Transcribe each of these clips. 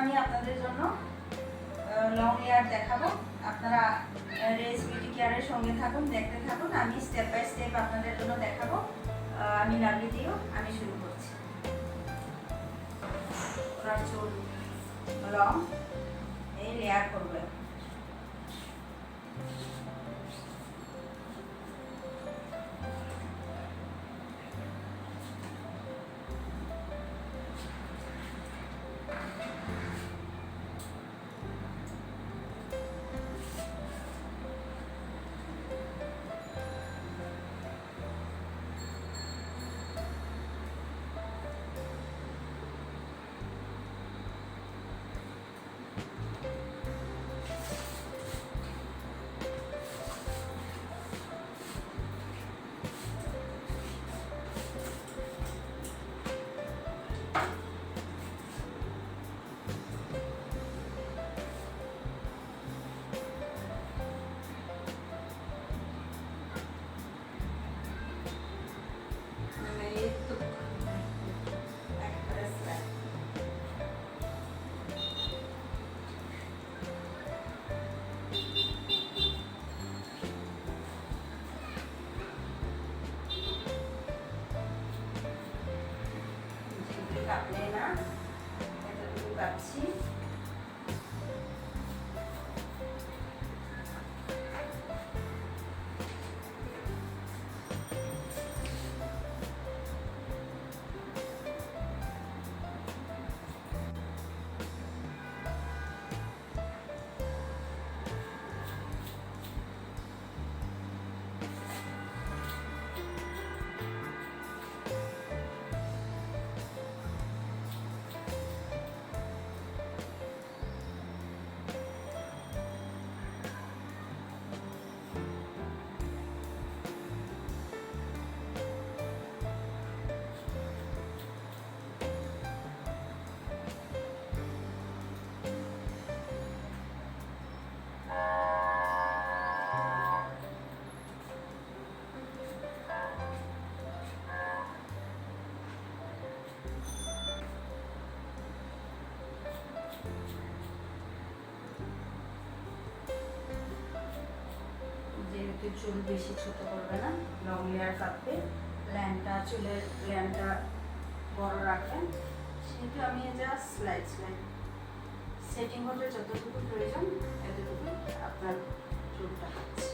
আমি আপনাদের জন্য লং লেয়ার দেখাবো। আপনারা রেস বিউটি কেয়ারের সঙ্গে থাকুন, দেখতে থাকুন। আমি স্টেপ বাই স্টেপ আপনাদের জন্য দেখাবো। আমি লাভলি দিও আমি শুরু করছি। ওনার চুল লং এই লেয়ার করব চুল বেশি ছোট করবে না লং লেয়ার কাটবে ল্যান্ডটা চুলের ল্যান্ডটা বড় রাখবেন। সেহেতু আমি জাস্ট স্লাইড স্লাইড সেটিং করতে যতটুকু প্রয়োজন এতটুকু আপনার চুলটা কাটছি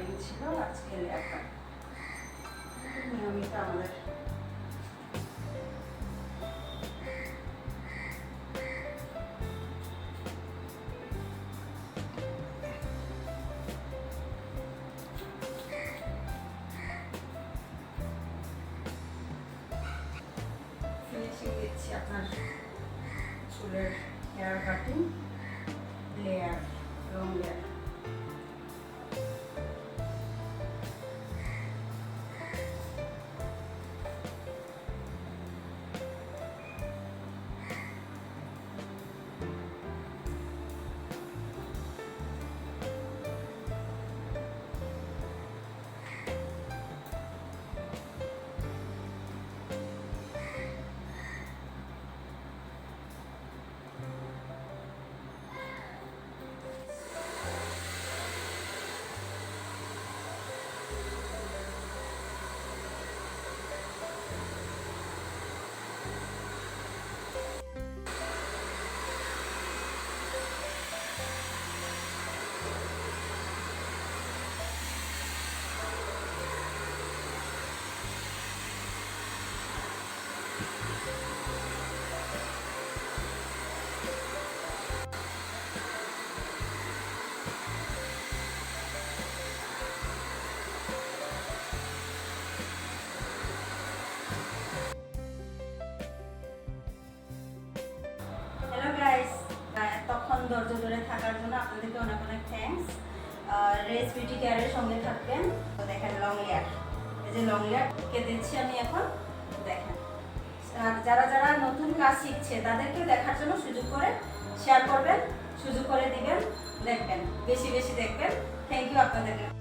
কাটিং ছিল আজকে লেয়ার নিয়মিত আমাদের। দিচ্ছি আপনার চুলের hair cutting layer long layer ধরে থাকার জন্য আপনাদেরকে অনেক অনেক থ্যাংকস রেস বিউটি কেয়ারের সঙ্গে থাকবেন। তো দেখেন লং ইয়ার এই যে লং লেয়ার কে দিচ্ছি আমি এখন, দেখেন। আর যারা যারা নতুন কাজ শিখছে তাদেরকে দেখার জন্য সুযোগ করে শেয়ার করবেন, সুযোগ করে দিবেন, দেখবেন, বেশি বেশি দেখবেন। থ্যাংক ইউ আপনাদেরকে